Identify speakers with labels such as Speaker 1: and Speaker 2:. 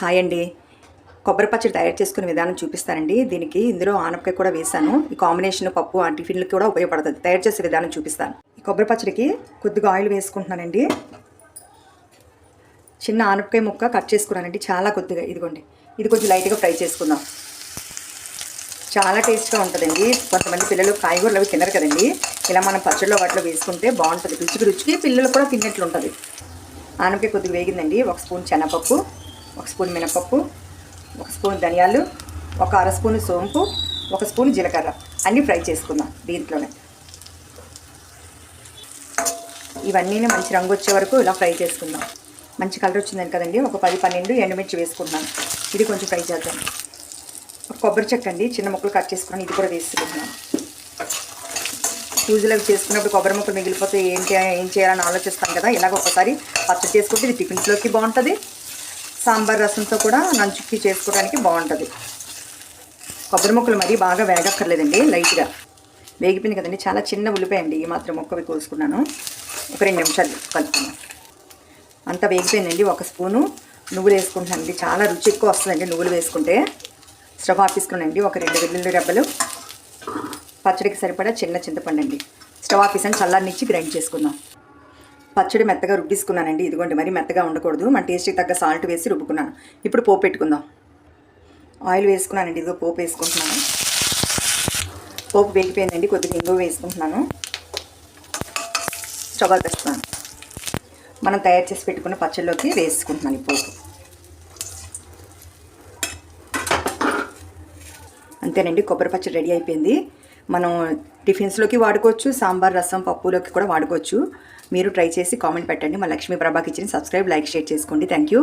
Speaker 1: Hi అండి. కొబ్బరి పచ్చడి తయారు చేసుకునే విధానం చూపిస్తానండి. దీనికి ఇందులో ఆనపకాయ కూడా వేశాను. ఈ కాంబినేషన్ పప్పు ఆ టిఫిన్లకి కూడా ఉపయోగపడుతుంది. తయారు చేసే విధానం చూపిస్తాను. ఈ కొబ్బరి పచ్చడికి కొద్దిగా ఆయిల్ వేసుకుంటున్నానండి. చిన్న ఆనపకాయ ముక్క కట్ చేసుకున్నానండి. చాలా కొద్దిగా ఇదిగోండి. ఇది కొంచెం లైట్గా ఫ్రై చేసుకుందాం. చాలా టేస్ట్గా ఉంటుందండి. కొంతమంది పిల్లలు కాయగూరలు అవి తినరు కదండి. ఇలా మనం పచ్చడిలో వాటిలో వేసుకుంటే బాగుంటుంది. రుచికి రుచికి పిల్లలు కూడా తిన్నట్లు ఉంటుంది ఆనపకాయ కొద్దిగా వేగిందండి. ఒక స్పూన్ శనగపప్పు ఒక స్పూన్ మినపప్పు ఒక స్పూన్ ధనియాలు ఒక అర స్పూన్ సోంపు ఒక స్పూన్ జీలకర్ర. అన్నీ ఫ్రై చేసుకుందాం దీంట్లోనే. ఇవన్నీ మంచి రంగు వచ్చే వరకు ఇలా ఫ్రై చేసుకుందాం. మంచి కలర్ వచ్చిందని కదండి ఒక పది పన్నెండు ఎండుమిర్చి వేసుకుంటున్నాను. ఇది కొంచెం ఫ్రై చేద్దాం. ఒక కొబ్బరి చెక్క అండి చిన్న ముక్కలు కట్ చేసుకుని ఇది కూడా వేసుకుంటున్నాను. పూజలు అవి చేసుకున్నప్పుడు కొబ్బరి ముక్కలు మిగిలిపోతే ఏం చేయాలి ఏం చేయాలని ఆలోచిస్తాం కదా ఇలాగ ఒకసారి పచ్చడి చేసుకుంటే ఇది టిఫిన్స్లోకి బాగుంటుంది. సాంబార్ రసంతో కూడా నంచుకి చేసుకోవడానికి బాగుంటుంది. కొబ్బరి ముక్కలు మరీ బాగా వేగక్కర్లేదండి లైట్గా. వేగిపోయింది కదండి చాలా చిన్న ఉల్లిపాయ అండి ఈ మాత్రం ముక్కవి కోసుకున్నాను. ఒక రెండు నిమిషాలు కలుపుకున్నాను అంతా వేగిపోయిందండి ఒక స్పూను నువ్వులు వేసుకుంటానండి చాలా రుచి ఎక్కువ వస్తుందండి నువ్వులు వేసుకుంటే. స్టవ్ ఆపేసుకున్నానండి ఒక రెండు వెల్లుల్లి రెబ్బలు. పచ్చడికి సరిపడా చిన్న చింతపండు అండి స్టవ్ ఆఫీస్ అని చల్లారినిచ్చి గ్రైండ్ చేసుకుందాం. పచ్చడి మెత్తగా రుబ్బిసుకున్నానండి. ఇదిగోండి మరి మెత్తగా ఉండకూడదు. మన టేస్ట్కి తగ్గ సాల్ట్ వేసి రుబ్బుకున్నాను. ఇప్పుడు పోపు పెట్టుకుందాం. ఆయిల్ వేసుకున్నానండి. ఇదిగో పోపు వేసుకుంటున్నాను. పోపు వేగిపోయిందండి. కొద్దిగా ఇంగువ వేసుకుంటున్నాను. స్టవ్ తెస్తున్నాను మనం తయారు చేసి పెట్టుకున్న పచ్చళ్ళలోకి వేసుకుంటున్నాను ఈ పోపు. అంతేనండి కొబ్బరి పచ్చడి రెడీ అయిపోయింది. మనం టిఫిన్స్లోకి వాడుకోవచ్చు సాంబార్ రసం పప్పులోకి కూడా వాడుకోవచ్చు. మీరు ట్రై చేసి కామెంట్ పెట్టండి. మా లక్ష్మీ ప్రభాకి ఇచ్చిన సబ్స్క్రైబ్ లైక్ షేర్ చేసుకోండి. Thank you